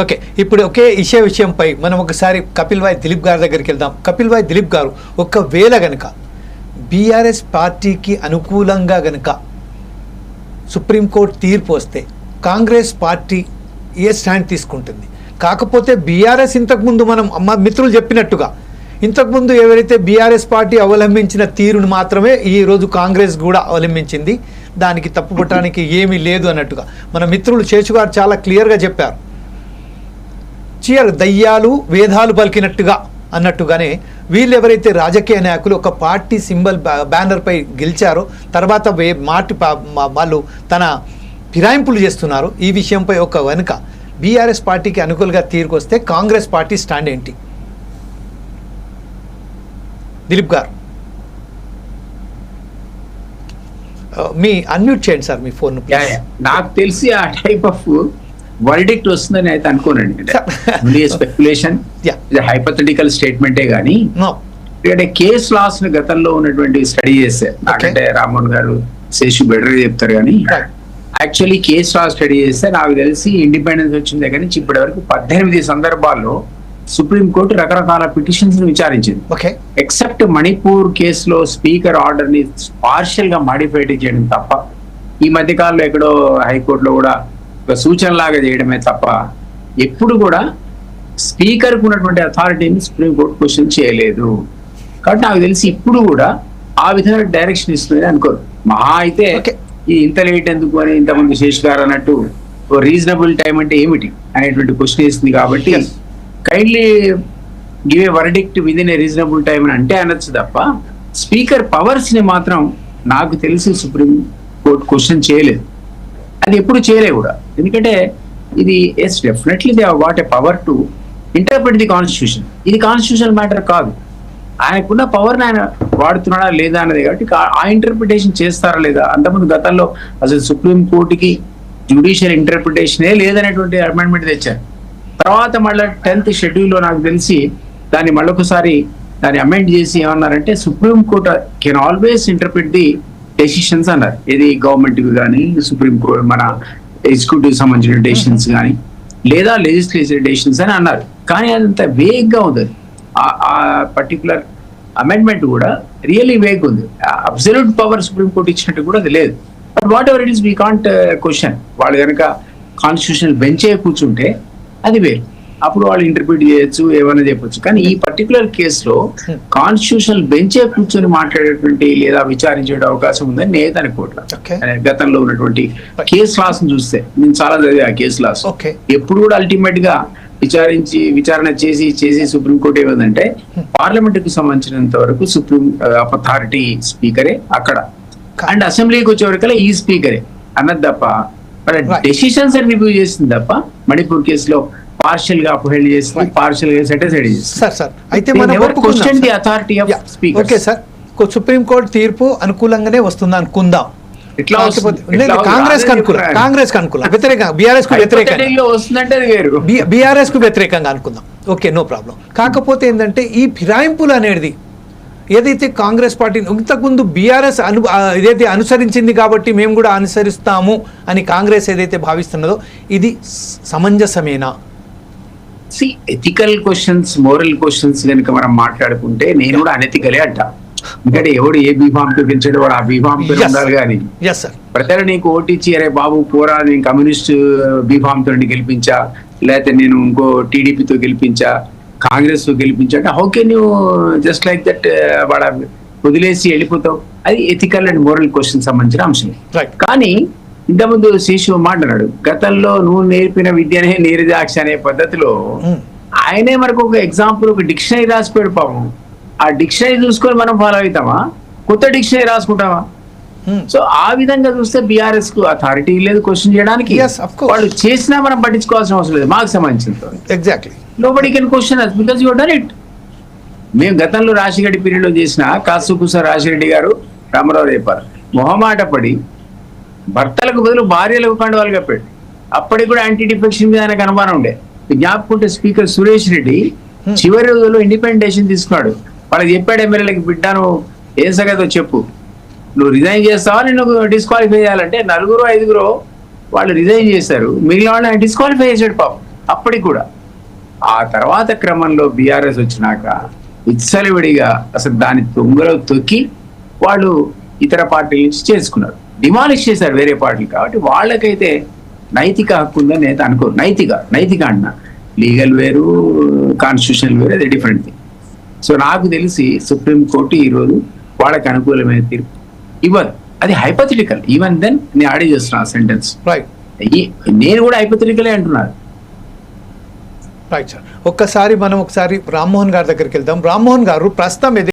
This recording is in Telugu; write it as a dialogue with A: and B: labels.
A: ఓకే ఇప్పుడు ఒకే ఇషే విషయంపై మనం ఒకసారి కపిల్ వాయ్ దిలీప్ గారి దగ్గరికి వెళ్దాం. కపిల్ వాయ్ దిలీప్ గారు ఒకవేళ గనక బీఆర్ఎస్ పార్టీకి అనుకూలంగా గనక సుప్రీంకోర్టు తీర్పు వస్తే కాంగ్రెస్ పార్టీ ఏ స్టాండ్ తీసుకుంటుంది? కాకపోతే బీఆర్ఎస్ ఇంతకుముందు మనం మా మిత్రులు చెప్పినట్టుగా ఇంతకుముందు ఎవరైతే బీఆర్ఎస్ పార్టీ అవలంబించిన తీరును మాత్రమే ఈరోజు కాంగ్రెస్ కూడా అవలంబించింది. దానికి తప్పుపట్టడానికి ఏమీ లేదు అన్నట్టుగా మన మిత్రులు శేషు గారు చాలా క్లియర్గా చెప్పారు. చీర దయ్యాలు వేదాలు పలికినట్టుగా అన్నట్టుగానే వీళ్ళు ఎవరైతే రాజకీయ నాయకులు ఒక పార్టీ సింబల్ బ్యా- బ్యానర్పై గెలిచారో తర్వాత వే మాటి వాళ్ళు తన ఫిరాయింపులు చేస్తున్నారు ఈ విషయంపై ఒక వెనుక. బీఆర్ఎస్ పార్టీకి అనుకూలంగా తీరుకొస్తే కాంగ్రెస్ పార్టీ స్టాండ్ ఏంటి? దిలీప్ గారు. మీ అన్మ్యూట్ చేయండి సార్ మీ ఫోన్.
B: నాకు తెలిసి ఆ టైప్ ఆఫ్ వర్డిక్ట్ వస్తుందని అయితే అనుకోనండి. స్పెక్యులేషన్. హైపథెటికల్ స్టేట్మెంటే గానీ
A: నో
B: ఎందుకంటే కేస్ లాస్ని గతంలో ఉన్నటువంటి స్టడీ చేస్తే నాకంటే రామ్మోహన్ గారు శేషు బెటర్ చెప్తారు కానీ. యాక్చువల్లీ కేస్ లా స్టడీ చేస్తే నాకు తెలిసి ఇండిపెండెన్స్ వచ్చిన దగ్గర నుంచి ఇప్పటి వరకు పద్దెనిమిది సందర్భాల్లో సుప్రీంకోర్టు రకరకాల పిటిషన్స్ని విచారించింది.
A: ఓకే
B: ఎక్సెప్ట్ మణిపూర్ కేసులో స్పీకర్ ఆర్డర్ని పార్షియల్గా మాడిఫై చేయడం తప్ప ఈ మధ్య కాలంలో ఎక్కడో హైకోర్టులో కూడా ఒక సూచన లాగా చేయడమే తప్ప ఎప్పుడు కూడా స్పీకర్కు ఉన్నటువంటి అథారిటీని సుప్రీంకోర్టు క్వశ్చన్ చేయలేదు కాబట్టి నాకు తెలిసి ఇప్పుడు కూడా ఆ విధంగా డైరెక్షన్ ఇస్తుంది అనుకోరు మహా అయితే. ఈ ఇంత లేట్ ఎందుకు అని ఇంతకుముందు శేష్ గారు అన్నట్టు రీజనబుల్ టైం అంటే ఏమిటి అనేటువంటి క్వశ్చన్ ఇస్తుంది కాబట్టి. Kindly give a verdict with in a reasonable time అని అంటే అనొచ్చు తప్ప స్పీకర్ పవర్స్ని మాత్రం నాకు తెలిసి సుప్రీం కోర్టు క్వశ్చన్ చేయలేదు అది ఎప్పుడు చేయలేవు కూడా. ఎందుకంటే ఇది yes definitely they what a power to interpret the constitution ఇది కాన్స్టిట్యూషన్ మ్యాటర్ కాదు. ఆయనకున్న పవర్ని ఆయన వాడుతున్నాడా లేదా అన్నది కాబట్టి ఆ ఇంటర్ప్రిటేషన్ చేస్తారా లేదా? అంతకుముందు గతంలో అసలు సుప్రీం కోర్టుకి జ్యుడిషియల్ ఇంటర్ప్రిటేషనే లేదనేటువంటి అమెండ్మెంట్ తెచ్చారు. తర్వాత మళ్ళీ టెన్త్ షెడ్యూల్లో నాకు తెలిసి దాన్ని మళ్ళొకసారి దాన్ని అమెండ్ చేసి ఏమన్నారంటే supreme court can always interpret the decisions అన్నారు ఇది గవర్నమెంట్ కానీ సుప్రీం కోర్టు మన ఎగ్జిక్యూటివ్ సంబంధించిన డెసిషన్స్ కానీ లేదా లెజిస్లేటివ్ డెసిషన్స్ అని అన్నారు. కానీ అదంత వేగ్గా ఉంది. ఆ- ఆ పర్టికులర్ అమెండ్మెంట్ కూడా రియల్లీ వేగ్ ఉంది. అబ్సల్యూట్ పవర్ సుప్రీం కోర్టు ఇచ్చినట్టు కూడా అది లేదు. But whatever it is we can't question వాళ్ళు కనుక కాన్స్టిట్యూషనల్ బెంచే కూర్చుంటే అది వేరు. అప్పుడు వాళ్ళు ఇంటర్ప్రిట్ చేయొచ్చు ఏమైనా చెప్పొచ్చు. కానీ ఈ పర్టికులర్ కేసులో కాన్స్టిట్యూషనల్ బెంచే కూర్చొని మాట్లాడేటువంటి లేదా విచారించే అవకాశం ఉందని నేను అనుకోవట్లేదు గతంలో ఉన్నటువంటి కేసు లాస్ చూస్తే నేను చాలా చదివా ఆ కేసు లాస్. ఎప్పుడు కూడా అల్టిమేట్గా విచారించి విచారణ చేసి చేసి సుప్రీంకోర్టు ఏమందంటే పార్లమెంట్కు సంబంధించినంత వరకు సుప్రీం అథారిటీ స్పీకరే అక్కడ. అండ్ అసెంబ్లీకి వచ్చే వరకల్లా ఈ స్పీకరే అన్నది తప్ప. డెసిషన్స్ అని రివ్యూ చేసింది తప్ప మణిపూర్ కేసులో పార్షియల్గా అప్హెల్డ్. పార్షియల్గా సెటిసైడ్
A: సార్ సార్ అయితే మనం sir.
B: authority of
A: Yeah.
B: speakers.
A: Okay sir supreme court తీర్పు అనుకూలంగానే వస్తుంది అనుకుందాం.
B: కాంగ్రెస్కు
A: అనుకూలం. కాంగ్రెస్కు అనుకూలం. వ్యతిరేకంగా బీఆర్ఎస్కు వ్యతిరేకంగా.
B: వస్తుందంటే
A: బీఆర్ఎస్కు అనుకుందాం. ఓకే నో ప్రాబ్లం కాకపోతే ఏంటంటే ఈ ఫిరాయింపులు అనేది ఏదైతే కాంగ్రెస్ పార్టీ ఇంతకుముందు బీఆర్ఎస్ అను ఏదైతే అనుసరించింది కాబట్టి మేము కూడా అనుసరిస్తాము అని కాంగ్రెస్ ఏదైతే భావిస్తున్నదో ఇది సమంజసమేనా?
B: See ethical questions moral questions కనుక మనం మాట్లాడుకుంటే నేను కూడా అనెథికలే అంట. ఎందుకంటే ఎవడు ఏ బీఫామ్తో గెలిచాడు వాడు ఆ బీఫామ్తో
A: Yes.
B: ఉండాలి కానీ. ప్రజలు నీకు ఓటిచ్చి అరే బాబు పోరా నేను కమ్యూనిస్ట్ బీఫామ్ తోటి గెలిపించా లేకపోతే నేను ఇంకో టీడీపీతో గెలిపించా కాంగ్రెస్తో గెలిపించా అంటే how can you just like that వాడ వదిలేసి వెళ్ళిపోతావు? అది ఎథికల్ అండ్ మోరల్ క్వశ్చన్ సంబంధించిన అంశం కానీ ఇంతకుముందు శిశు మాట్లాడాడు గతంలో నువ్వు నేర్పిన విద్యనే నీరజాక్ష అనే పద్ధతిలో ఆయనే మనకు ఒక ఎగ్జాంపుల్ ఒక డిక్షనరీ రాసిపోయాడు పాపం. ఆ డిక్షనరీ చూసుకొని మనం ఫాలో అవుతామా? కొత్త డిక్షనరీ రాసుకుంటామా? సో ఆ విధంగా చూస్తే బీఆర్ఎస్కు అథారిటీ లేదు క్వశ్చన్ చేయడానికి. వాళ్ళు చేసినా మనం పట్టించుకోవాల్సిన అవసరం లేదు మాకు సంబంధించిన
A: exactly
B: nobody can question because you done it మేము గతంలో రాజశేఖర పీరియడ్లో చేసిన కాసుకుస రాజిరెడ్డి గారు రామారావు రేపారు మొహమాట పడి భర్తలకు బదులు భార్యలకు కండువాలు కప్పాడు. అప్పటికి కూడా యాంటీ డిఫెక్షన్ మీద ఆయనకు అనుమానం ఉండే. జ్ఞాపకుంటే స్పీకర్ సురేష్ రెడ్డి చివరి రోజుల్లో ఇండిపెండెంటేషన్ తీసుకున్నాడు. వాళ్ళకి చెప్పాడు ఎమ్మెల్యేలకు బిడ్డాను ఏం సంగతో చెప్పు. నువ్వు రిజైన్ చేస్తావా? నేను డిస్క్వాలిఫై చేయాలంటే నలుగురు ఐదుగురు వాళ్ళు రిజైన్ చేశారు. మిగిలిన వాళ్ళు ఆయన డిస్క్వాలిఫై చేశాడు పాపం. అప్పటికి కూడా. ఆ తర్వాత క్రమంలో బీఆర్ఎస్ వచ్చినాక విచ్చలవిడిగా అసలు దాని తొంగలో తొక్కి వాళ్ళు ఇతర పార్టీల నుంచి చేసుకున్నారు డిమాలిష్ చేశారు వేరే పార్టీలు కాబట్టి వాళ్ళకైతే నైతిక హక్కు ఉందని నేను అనుకోరు నైతిక నైతిక అంటున్నా. లీగల్ వేరు కాన్స్టిట్యూషన్ వేరు అది డిఫరెంట్ థింగ్ సో నాకు తెలిసి సుప్రీంకోర్టు ఈరోజు వాళ్ళకి అనుకూలమైన తీర్పు ఇవ్వదు. అది హైపథిటికల్ ఈవెన్ దెన్ నేను ఆడి చేస్తున్నా సెంటెన్స్
A: రైట్
B: నేను కూడా హైపథిటికలే అంటున్నాను
A: రైట్ సార్ ఒక్కసారి మనం ఒకసారి రామ్మోహన్ గారి దగ్గరికి వెళ్దాం. రామ్మోహన్ గారు ప్రస్తుతం